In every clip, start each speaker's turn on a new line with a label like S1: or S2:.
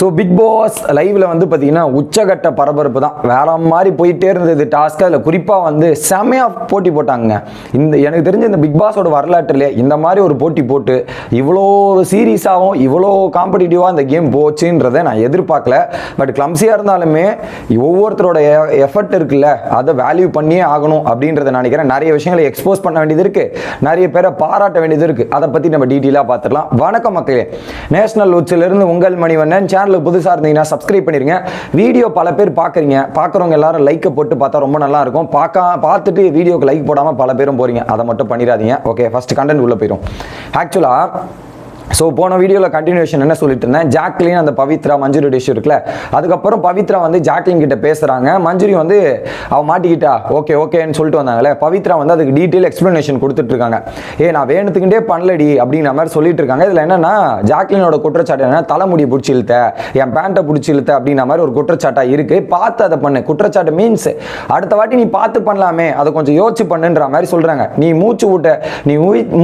S1: So big pass லைவ்ல வந்து பார்த்தீங்கன்னா உச்சகட்ட பரபரப்பு தான். வேற மாதிரி போயிட்டே இருந்தது டாஸ்க்கு அதில் குறிப்பாக வந்து செமையாக போட்டி போட்டாங்க இந்த எனக்கு தெரிஞ்ச இந்த பிக் பாஸோட வரலாற்றிலே இந்த மாதிரி ஒரு போட்டி போட்டு இவ்வளோ சீரியஸாகவும் இவ்வளோ காம்படிட்டிவாக இந்த கேம் போச்சுன்றதை நான் எதிர்பார்க்கல. பட் கிளம்ஸியாக இருந்தாலுமே ஒவ்வொருத்தரோட எஃபர்ட் இருக்குல்ல அதை வேல்யூ பண்ணியே ஆகணும் அப்படின்றத நினைக்கிறேன். நிறைய விஷயங்களை எக்ஸ்போஸ் பண்ண வேண்டியது இருக்கு. நிறைய பேரை பாராட்ட வேண்டியது இருக்கு. அதை பற்றி நம்ம டீட்டெயிலாக பார்த்துடலாம். வணக்கம் மக்களே. நேஷனல் உச்சிலிருந்து உங்கள் மணிவண்ணன் சேனலுக்கு புதுசாக இருந்தீங்கன்னா சப்ஸ்கிரைப் பண்ணிருங்க. வீடியோ பல பேர் பார்க்குறீங்க பார்க்குறவங்க எல்லாரும் லைக்கை போட்டு பார்த்தா ரொம்ப நல்லா இருக்கும். பார்க்க பார்த்துட்டு வீடியோக்கு லைக் போடாமல் பல பேரும் போறீங்க. அதை மட்டும் பண்ணிடாதீங்க. ஓகே ஃபஸ்ட் கண்டென்ட் உள்ள போயிடும் ஆக்சுவலாக ஸோ போன வீடியோவில் கண்டினியூஷன் என்ன சொல்லிட்டு இருந்தேன் ஜாக்லின் அந்த பவித்ரா மஞ்சுரி டிஷ் இருக்குல்ல அதுக்கப்புறம் பவித்ரா வந்து ஜாக்லின் கிட்ட பேசுகிறாங்க மஞ்சுரி வந்து அவள் மாட்டிக்கிட்டா ஓகே ஓகேன்னு சொல்லிட்டு வந்தாங்களே பவித்ரா வந்து அதுக்கு டீட்டெயில் எக்ஸ்ப்ளனேஷன் கொடுத்துட்டு இருக்காங்க ஏ நான் வேணுத்துக்கிட்டே பண்ணலடி அப்படிங்கிற மாதிரி சொல்லிட்டு இருக்காங்க இதில் என்னன்னா ஜாக்லினோட குற்றச்சாட்டு என்ன தலைமுடி பிடிச்சி இழுத்த என் பேண்ட்டை பிடிச்சி இழுத்த அப்படிங்கிற மாதிரி ஒரு குற்றச்சாட்டாக இருக்குது பார்த்து அதை பண்ணு. குற்றச்சாட்டு மீன்ஸ் அடுத்த வாட்டி நீ பார்த்து பண்ணலாமே. அதை கொஞ்சம் யோசிச்சு பண்ணுன்ற மாதிரி சொல்கிறாங்க நீ மூச்சு விட்ட நீ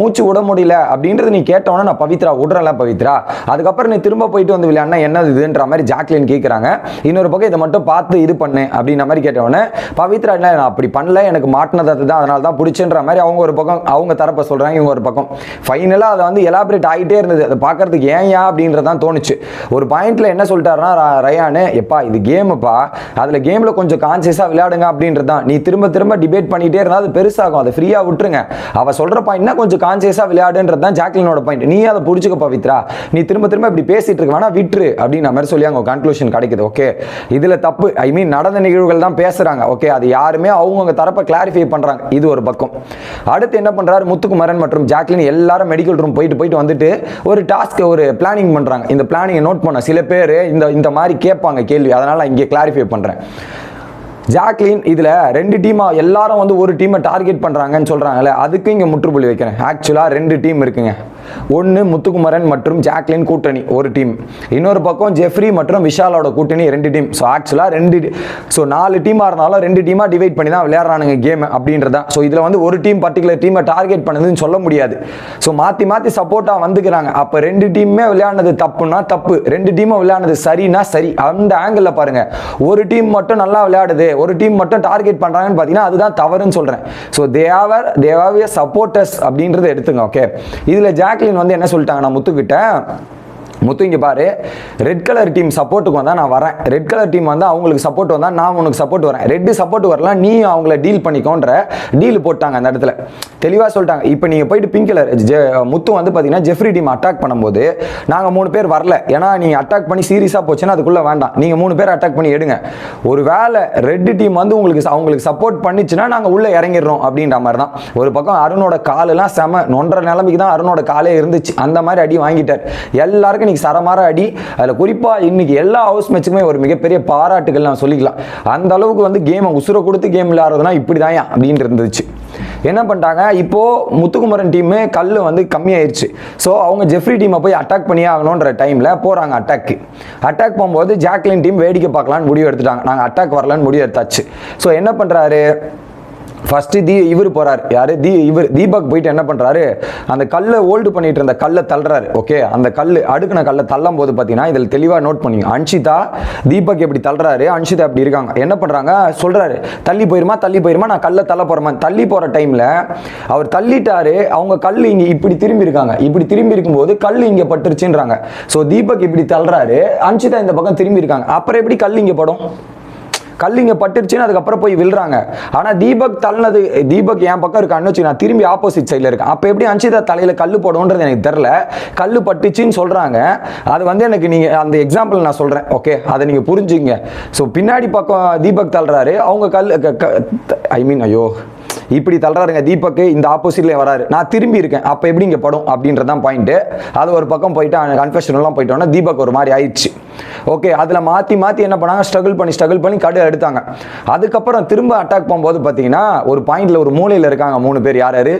S1: மூச்சு விட முடியல அப்படின்றது நீ கேட்டவொன்னே நான் பவித்ரா விடுறல பவித்ரா. அதுக்கப்புறம் நீ திரும்ப போயிட்டு வந்து விளையாடினா என்னது இதுன்ற மாதிரி ஜாக்லின் கேட்குறாங்க இன்னொரு பக்கம் இதை மட்டும் பார்த்து இது பண்ணு அப்படின்ற மாதிரி கேட்டவொடனே பவித்ரா என்ன நான் அப்படி பண்ணல எனக்கு மாட்டினது அதுதான் அதனால தான் பிடிச்சுன்ற மாதிரி அவங்க ஒரு பக்கம் அவங்க தரப்ப சொல்றாங்க இவங்க ஒரு பக்கம். ஃபைனலாக அதை வந்து எலாபரேட் ஆகிட்டே இருந்தது. அதை பார்க்கறதுக்கு ஏன் ஏன் அப்படின்றது தான் தோணுச்சு. ஒரு பாயிண்ட்ல என்ன சொல்லிட்டாருன்னா ரயானு எப்பா இது கேமுப்பா அதில் கேமில் கொஞ்சம் கான்சியஸாக விளையாடுங்க அப்படின்றது தான் நீ திரும்ப திரும்ப டிபேட் பண்ணிட்டே இருந்தால் அது பெருசாகும். அதை ஃப்ரீயாக விட்டுருங்க. அவ சொல்ற பாயிண்ட்னா கொஞ்சம் கான்சியஸாக விளையாடுன்றது தான் ஜாக்லினோட பாயிண்ட் நீ அதை புடிச்சுக்க பவித்ரா நீ திரும்ப திரும்ப இப்படி பேசிட்டு இருக்க வேணா விட்டுரு அப்படின்ற மாதிரி சொல்லி அங்கே கன்க்ளூஷன் கிடைக்குது ஓகே இதுல தப்பு. ஐ மீன் நடந்த நிகழ்வுகள் தான் பேசுறாங்க ஓகே அது யாருமே அவங்கவுங்க தரப்ப கிளாரிஃபை பண்றாங்க. இது ஒரு பக்கம். அடுத்து என்ன பண்றாரு? முத்துக்குமரன் மற்றும் ஜாக்லின் எல்லாரும் மெடிக்கல் ரூம் போயிட்டு போயிட்டு வந்துட்டு ஒரு டாஸ்க் ஒரு பிளானிங் பண்றாங்க. இந்த பிளானிங்கை நோட் பண்ண சில பேர் இந்த இந்த மாதிரி கேட்பாங்க கேள்வி. அதனால இங்கே கிளாரிஃபை பண்றேன். ஜாக்லின் இதுல ரெண்டு டீமா எல்லாரும் வந்து ஒரு டீமை டார்கெட் பண்றாங்கன்னு சொல்றாங்கல்ல அதுக்கு இங்க முற்றுப்புள்ளி வைக்கிறேன். ஆக்சுவலா ரெண்டு டீம் இருக்குங்க. ஒன்று முத்துக்குமரன் மற்றும் ஜாக்லின் கூட்டணி ஒரு டீம் இன்னொரு பக்கம் ஜெஃப்ரி மற்றும் விஷாலோட கூட்டணி ரெண்டு டீம் ஸோ ஆக்சுவலாக ரெண்டு ஸோ நாலு டீமாக இருந்தாலும் ரெண்டு டீமாக டிவைட் பண்ணி தான் விளையாடுறானுங்க கேம் அப்படின்றதா. ஸோ இதில் வந்து ஒரு டீம் பர்டிகுலர் டீமை டார்கெட் பண்ணுதுன்னு சொல்ல முடியாது. ஸோ மாற்றி மாற்றி சப்போர்ட்டாக வந்துக்கிறாங்க. அப்போ ரெண்டு டீமுமே விளையாடினது தப்புன்னா தப்பு. ரெண்டு டீமும் விளையாடினது சரினா சரி. அந்த ஆங்கிளில் பாருங்க. ஒரு டீம் மட்டும் நல்லா விளையாடுது. ஒரு டீம் மட்டும் டார்கெட் பண்ணுறாங்கன்னு பார்த்தீங்கன்னா அதுதான் தவறுன்னு சொல்கிறேன் ஸோ தேவர் தேவாவிய சப்போர்ட்டர்ஸ் அப்படின்றத எடுத்துங்க ஓகே இதில் ஜாக் ஜாக்லின் வந்து என்ன சொல்லிட்டாங்கன்னா முத்துக்கிட்ட முத்து இங்கே பாரு. ரெட் கலர் டீம் சப்போர்ட்டுக்கு வந்தால் நான் வரேன். ரெட் கலர் டீம் வந்து அவங்களுக்கு சப்போர்ட் வந்தால் நான் உனக்கு சப்போர்ட் வரேன். ரெட்டு சப்போர்ட் வரலாம் நீ அவங்கள டீல் பண்ணிக்கோன்ற டீல் போட்டாங்க அந்த இடத்துல. தெளிவாக சொல்லிட்டாங்க. இப்போ நீங்கள் போயிட்டு பிங்க் கலர் முத்து வந்து பார்த்தீங்கன்னா ஜெஃப்ரி டீம் அட்டாக் பண்ணும்போது நாங்கள் மூணு பேர் வரல. ஏன்னா நீங்கள் அட்டாக் பண்ணி சீரியஸாக போச்சுன்னா அதுக்குள்ளே வேண்டாம். நீங்கள் மூணு பேர் அட்டாக் பண்ணி எடுங்க. ஒரு வேளை ரெட் டீம் வந்து உங்களுக்கு அவங்களுக்கு சப்போர்ட் பண்ணிச்சுன்னா நாங்கள் உள்ளே இறங்கிடுறோம் அப்படின்ற மாதிரி தான் ஒரு பக்கம் அருணோட காலெல்லாம் செம நொன்ற நிலைமைக்கு தான் அருணோட காலே இருந்துச்சு. அந்த மாதிரி அடி வாங்கிட்டார். எல்லாருக்கும் இன்னைக்கு சரமார அடி அதில் குறிப்பாக இன்னைக்கு எல்லா ஹவுஸ் மேட்சுக்குமே ஒரு மிகப்பெரிய பாராட்டுகள் நான் சொல்லிக்கலாம். அந்த அளவுக்கு வந்து கேமை உசுர கொடுத்து கேம் விளையாடுறதுனா இப்படி தான் அப்படின்னு இருந்துச்சு. என்ன பண்ணிட்டாங்க? இப்போது முத்துக்குமரன் டீமு கல் வந்து கம்மியாயிருச்சு. ஸோ அவங்க ஜெஃப்ரி டீமை போய் அட்டாக் பண்ணியே ஆகணுன்ற டைமில் போகிறாங்க அட்டாக்கு அட்டாக் போகும்போது ஜாக்லின் டீம் வேடிக்கை பார்க்கலான்னு முடிவு எடுத்துட்டாங்க. நாங்கள் அட்டாக் வரலான்னு முடிவு எடுத்தாச்சு. ஸோ என்ன பண்ணுறாரு ஃபஸ்ட்டு தீ இவர் போகிறார் யார்? தீ இவர். தீபக் போயிட்டு என்ன பண்ணுறாரு அந்த கல்லை ஹோல்டு பண்ணிட்டு இருந்த கல்லை தள்ளுறாரு. ஓகே அந்த கல் அடுக்கின கல்லை தள்ளும் போது பார்த்தீங்கன்னா இதில் தெளிவாக நோட் பண்ணி அன்ஷிதா தீபக் எப்படி தள்ளுறாரு? அன்ஷிதா எப்படி இருக்காங்க? என்ன பண்ணுறாங்க சொல்கிறாரு தள்ளி போயிருமா? தள்ளி போயிருமா? நான் கல்லை தள்ள போறேமா தள்ளி போகிற டைமில் அவர் தள்ளிட்டாரு. அவங்க கல் இங்கே இப்படி திரும்பி இருக்காங்க. இப்படி திரும்பி இருக்கும்போது கல் இங்கே பட்டுருச்சுன்றாங்க. ஸோ தீபக் இப்படி தள்ளுறாரு. அன்ஷிதா இந்த பக்கம் திரும்பி இருக்காங்க. அப்புறம் எப்படி கல் இங்கே படும்? கல் இங்கே பட்டுருச்சுன்னு அதுக்கப்புறம் போய் விழுறாங்க. ஆனால் தீபக் தள்ளினது தீபக் என் பக்கம் இருக்கான்னு வச்சு நான் திரும்பி ஆப்போசிட் சைடில் இருக்கேன். அப்போ எப்படி அன்ஷிதா தலையில் கல் போடணுன்றது எனக்கு தெரில கல் பட்டுச்சுன்னு சொல்கிறாங்க அது வந்து எனக்கு நீங்கள் அந்த எக்ஸாம்பிள் நான் சொல்கிறேன் ஓகே அதை நீங்கள் புரிஞ்சுங்க ஸோ பின்னாடி பக்கம் தீபக் தள்ளுறாரு. அவங்க கல் ஐ மீன் ஐயோ. இப்படி தள்ளுறாருங்க தீபக் இந்த ஆப்போசிட்லேயே வராரு. நான் திரும்பி இருக்கேன். அப்போ எப்படி இங்கே படும்? அப்படின்றதான் பாயிண்ட்டு அது ஒரு பக்கம் போயிட்டு கன்ஃபெஷன் எல்லாம் போயிட்டோன்னா தீபக் ஒரு மாதிரி ஆயிடுச்சு. ஓகே அதில் மாற்றி மாற்றி என்ன பண்ணாங்க? ஸ்ட்ரகிள் பண்ணி ஸ்ட்ரகிள் பண்ணி கடு எடுத்தாங்க அதுக்கப்புறம் திரும்ப அட்டாக் போகும்போது பார்த்தீங்கன்னா ஒரு பாயிண்டில் ஒரு மூலையில் இருக்காங்க மூணு பேர். யார் யார்?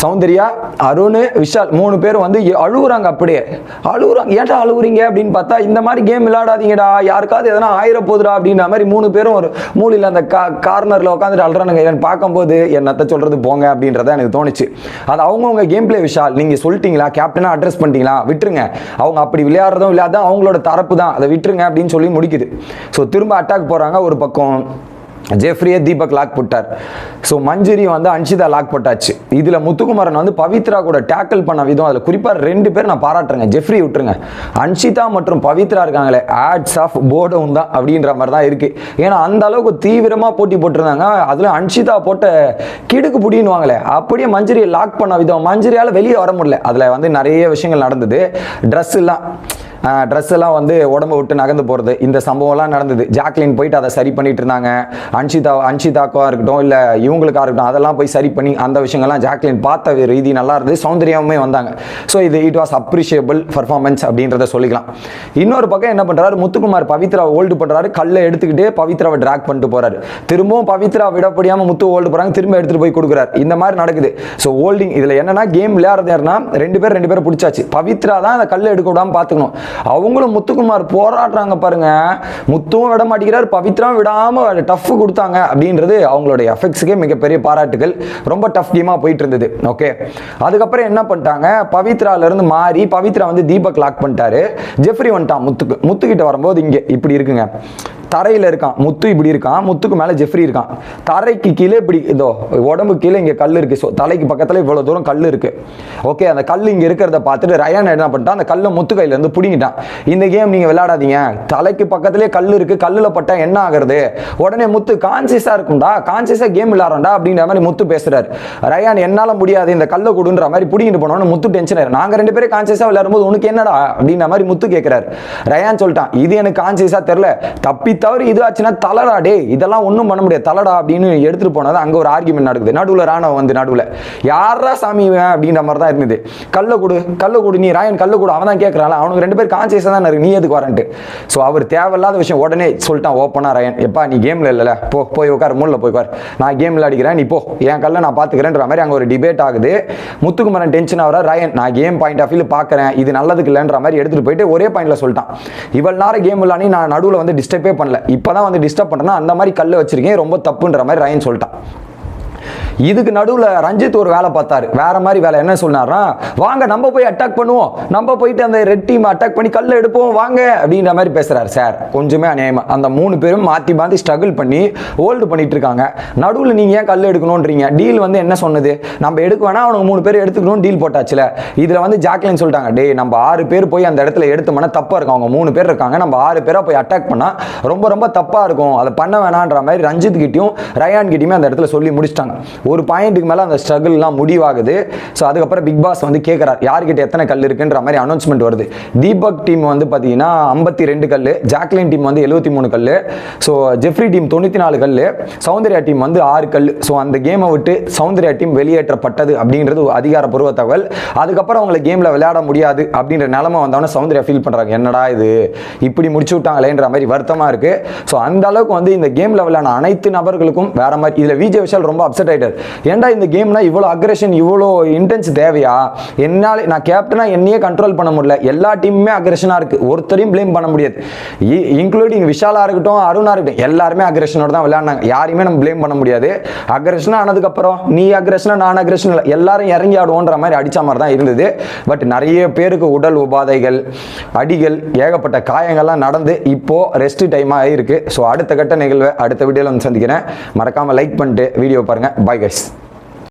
S1: சௌந்தர்யா அருண் விஷால் மூணு பேர் வந்து அழுகுறாங்க அப்படியே. அழுகுறாங்க ஏன்டா அழுகுறீங்க அப்படின்னு பார்த்தா இந்த மாதிரி கேம் விளையாடாதீங்கடா யாருக்காவது எதனா ஆயிர போகுதுடா அப்படின்ற மாதிரி மூணு பேரும் ஒரு மூலையில் அந்த கா கார்னரில் உட்காந்துட்டு அழுறானுங்க. எனக்கு பார்க்கும்போது என்னத்த சொல்கிறது போங்க அப்படின்றத எனக்கு தோணுச்சு. அது அவங்கவுங்க கேம் பிளே விஷால் நீங்கள் சொல்லிட்டீங்களா? கேப்டனாக அட்ரஸ் பண்ணிட்டீங்களா? விட்டுருங்க. அவங்க அப்படி விளையாடுறதும் இல்லாத அவங்களோட தரப்பு தான். அதை விட்டுருங்க அப்படின்னு சொல்லி முடிக்குது. ஸோ திரும்ப அட்டாக் போகிறாங்க ஒரு பக்கம். ஜெஃப்ரியே தீபக் லாக் போட்டார். ஸோ மஞ்சுரி வந்து அன்ஷிதா லாக் போட்டாச்சு. இதில் முத்துக்குமரன் வந்து பவித்ரா கூட டேக்கிள் பண்ண விதம் அதில் குறிப்பாக ரெண்டு பேர் நான் பாராட்டுறேங்க. ஜெஃப்ரி விட்டுருங்க. அன்ஷிதா மற்றும் பவித்ரா இருக்காங்களே ஆட்ஸ் ஆஃப் போர்டவுன் தான் அப்படின்ற மாதிரி தான் இருக்குது ஏன்னா அந்த அளவுக்கு தீவிரமாக போட்டி போட்டிருந்தாங்க. அதில் அன்ஷிதா போட்ட கிடுக்கு புடின்னுவாங்களே அப்படியே மஞ்சுரியை லாக் பண்ண விதம் மஞ்சுரியால் வெளியே வர முடியல. அதில் வந்து நிறைய விஷயங்கள் நடந்தது. ட்ரெஸ் எல்லாம் ட்ரெஸ் எல்லாம் வந்து உடம்ப விட்டு நகர்ந்து போகிறது இந்த சம்பவம்லாம் நடந்தது. ஜாக்லின் போயிட்டு அதை சரி பண்ணிட்டு இருந்தாங்க. அன்ஷிதா அன்ஷிதாக்கா இருக்கட்டும் இல்லை இவங்களுக்காக இருக்கட்டும் அதெல்லாம் போய் சரி பண்ணி அந்த விஷயங்கள்லாம் ஜாக்லின் பார்த்த ரீதி நல்லா இருந்தது. சௌந்தர்யாவுமே வந்தாங்க. ஸோ இது இட் வாஸ் அப்ரிஷியபிள் பர்ஃபார்மன்ஸ் அப்படின்றத சொல்லிக்கலாம். இன்னொரு பக்கம் என்ன பண்ணுறாரு முத்துக்குமார் பவித்ரா ஹோல்டு பண்ணுறாரு கல்லை எடுத்துக்கிட்டே பவித்ராவை ட்ராக் பண்ணிட்டு போறாரு. திரும்பவும் பவித்ரா விடப்படியாமல் முத்து ஹோல்டு போகிறாங்க திரும்ப எடுத்துகிட்டு போய் கொடுக்குறாரு. இந்த மாதிரி நடக்குது. ஸோ ஹோல்டிங் இதில் என்னன்னா கேம் விளையாடுறது யாருன்னா ரெண்டு பேர் ரெண்டு பேரும் பிடிச்சாச்சு. பவித்ரா தான் அந்த கல்லை எடுக்க விடாமல் பார்த்துக்கணும். அவங்களும் முத்துக்குமார் போராடுறாங்க பாருங்க. முத்துவும் விட மாட்டேங்கிறார் பவித்ராவும் விடாமல் டஃப் கொடுத்தாங்க அப்படின்றது அவங்களுடைய எஃபெக்ட்ஸுக்கே மிகப்பெரிய பாராட்டுகள். ரொம்ப டஃப் கேமாக போயிட்டு இருந்தது. ஓகே அதுக்கப்புறம் என்ன பண்ணிட்டாங்க? பவித்ராலேருந்து மாறி பவித்ரா வந்து தீபக் லாக் பண்ணிட்டாரு. ஜெஃப்ரி வந்துட்டான் முத்துக்கு. முத்துக்கிட்ட வரும்போது இங்கே இப்படி இருக்குங்க. தரையில் இருக்கான். முத்து இப்படி இருக்கான். முத்துக்கு மேலே ஜெஃப்ரி இருக்கான். தரைக்கு கீழே இப்படி இதோ உடம்பு கீழே இங்கே கல் இருக்குது ஸோ தலைக்கு பக்கத்தில் இவ்வளோ தூரம் கல் இருக்குது ஓகே அந்த கல் இங்கே இருக்கிறத பார்த்துட்டு ரயான் என்ன பண்ணிட்டான்? அந்த கல்லை முத்து கையிலேருந்து பிடிங்கிட்டான். இந்த கேம் நீங்கள் விளையாடாதீங்க. தலைக்கு பக்கத்துலேயே கல் இருக்குது கல்லில் பட்டால் என்ன ஆகுறது? உடனே முத்து கான்சியஸாக இருக்கும்டா. கான்சியஸாக கேம் விளையாடுறோம்டா. அப்படின்ற மாதிரி முத்து பேசுகிறார் ரயான் என்னால் முடியாது. இந்த கல்லை கொடுன்ற மாதிரி பிடிங்கிட்டு போனோன்னு முத்து டென்ஷன் ஆயிரும் நாங்கள் ரெண்டு பேரும் கான்சியஸாக விளையாடும்போது உனக்கு என்னடா? அப்படின்ற மாதிரி முத்து கேட்குறாரு ரயான் சொல்லிட்டான் இது எனக்கு கான்சியஸாக தெரில தப்பி தவறு இது ஆச்சுன்னா தலடா டே இதெல்லாம் ஒன்றும் பண்ண முடியாது. தலடா அப்படின்னு எடுத்துகிட்டு போனது அங்கே ஒரு ஆர்குமெண்ட் நடக்குது. நடுவில் ராணுவம் வந்து நடுவில். யாரா சாமி அப்படின்ற மாதிரி தான் இருந்தது. கல்ல கொடு கல்ல கொடு நீ ராயன் கல்ல கொடு. அவன் தான் கேட்குறான் அவனுக்கு ரெண்டு பேர் கான்சியஸாக தான் இருக்கு. நீ எதுக்கு வரன்ட்டு ஸோ அவர் தேவையில்லாத விஷயம் உடனே சொல்லிட்டான். ஓப்பனாக ராயன் எப்பா நீ கேமில் இல்லைல்ல. போ போய் உட்கார் மூணில் போய் உட்கார். நான் கேமில் அடிக்கிறேன் நீ போ. என் கல்ல நான் பார்த்துக்கிறேன்ற மாதிரி அங்கே ஒரு டிபேட் ஆகுது. முத்துக்குமரன் டென்ஷன் ஆகிற ராயன் நான் கேம் பாயிண்ட் ஆஃப் வியூ பார்க்குறேன். இது நல்லதுக்கு இல்லைன்ற மாதிரி எடுத்துகிட்டு போயிட்டு ஒரே பாயிண்ட்ல சொல்லிட்டான். இவ்வளோ நேரம் கேம் விளாடி நான் நடுவில் வந்து டிஸ்டர்பே பண்ணல. இப்போ தான் வந்து டிஸ்டர்ப் பண்ணுறேன்னா அந்த மாதிரி கல்லை வச்சிருக்கேன் ரொம்ப தப்புன்ற மாதிரி ரயன் சொல்லிட்டான். இதுக்கு நடுவில் ரஞ்சித் ஒரு வேலை பார்த்தாரு. வேற மாதிரி வேலை. என்ன சொன்னார்னா வாங்க நம்ம போய் அட்டாக் பண்ணுவோம். நம்ம போயிட்டு அந்த ரெட் டீம் அட்டாக் பண்ணி கல்ல எடுப்போம். வாங்க அப்படின்ற மாதிரி பேசுறாரு சார். கொஞ்சமே அநியாயமா. அந்த மூணு பேரும் மாற்றி மாற்றி ஸ்ட்ரகிள் பண்ணி ஹோல்டு பண்ணிட்டு இருக்காங்க. நடுவில் நீங்க ஏன் கல் எடுக்கணும்ன்றீங்க? டீல் வந்து என்ன சொன்னது? நம்ம எடுக்க வேணா அவனுக்கு மூணு பேர் எடுத்துக்கணும் டீல் போட்டாச்சுல. இதுல வந்து ஜாக்லின் சொல்லிட்டாங்க டேய் நம்ம ஆறு பேர் போய் அந்த இடத்துல எடுத்தோம்னா தப்பா இருக்கும். அவங்க மூணு பேர் இருக்காங்க. நம்ம ஆறு பேரா போய் அட்டாக் பண்ணா ரொம்ப ரொம்ப தப்பா இருக்கும். அதை பண்ண வேணான்ற மாதிரி ரஞ்சித் கிட்டையும் ரயான் கிட்டையுமே அந்த இடத்துல சொல்லி முடிச்சிட்டாங்க. ஒரு பாயிண்ட்டுக்கு மேலே அந்த ஸ்ட்ரகிள்லாம் முடிவாகுது. ஸோ அதுக்கப்புறம் பிக் பாஸ் வந்து கேட்குறாரு யார்கிட்ட எத்தனை கல் இருக்குன்ற மாதிரி அனௌன்ஸ்மெண்ட் வருது. தீபக் டீம் வந்து பார்த்தீங்கன்னா ஐம்பத்தி ரெண்டு கல் ஜாக்லின் டீம் வந்து எழுபத்தி மூணு கல் ஸோ ஜெஃப்ரி டீம் தொண்ணூற்றி நாலு கல் சௌந்தர்யா டீம் வந்து ஆறு கல் ஸோ அந்த கேமை விட்டு சௌந்தர்யா டீம் வெளியேற்றப்பட்டது அப்படின்றது அதிகாரப்பூர்வ தகவல். அதுக்கப்புறம் அவங்கள கேமில் விளையாட முடியாது அப்படின்ற நிலமை வந்தவொடனே சௌந்தர்யா ஃபீல் பண்ணுறாங்க என்னடா இது? இப்படி முடிச்சு விட்டாங்களேன்ற மாதிரி வருத்தமாக இருக்குது ஸோ அந்த அளவுக்கு வந்து இந்த கேமில் விளையாட அனைத்து நபர்களுக்கும் வேற மாதிரி இதில் விஜய் விஷால் ரொம்ப அப்செட் ஆகிட்டார் ஏன்டா இந்த கேம்னா இவ்வளோ அக்ரெஷன் இவ்வளோ இன்டென்ஸ் தேவையா? என்னால் நான் கேப்டனா என்னையே கண்ட்ரோல் பண்ண முடியல. எல்லா டீமுமே அக்ரெஷனாக இருக்குது ஒருத்தரையும் ப்ளேம் பண்ண முடியாது. இன்க்ளூடிங் விஷாலாக இருக்கட்டும் அருணாக இருக்கட்டும் எல்லாருமே அக்ரெஷனோட தான் விளையாடினாங்க. யாரையுமே நம்ம ப்ளேம் பண்ண முடியாது. அக்ரெஷனாக ஆனதுக்கப்புறம் நீ அக்ரெஷனாக நான் அக்ரெஷன் இல்லை. எல்லாரும் இறங்கி ஆடுவோன்ற மாதிரி அடித்த மாதிரி தான் இருந்தது. பட் நிறைய பேருக்கு உடல் உபாதைகள் அடிகள் ஏகப்பட்ட காயங்கள்லாம் நடந்து இப்போது ரெஸ்ட் டைமாக இருக்குது ஸோ அடுத்த கட்ட நிகழ்வை அடுத்த வீடியோவில் வந்து சந்திக்கிறேன். மறக்காமல் லைக் பண்ணிட்டு வீடியோ பாருங்கள் பாய் Yes.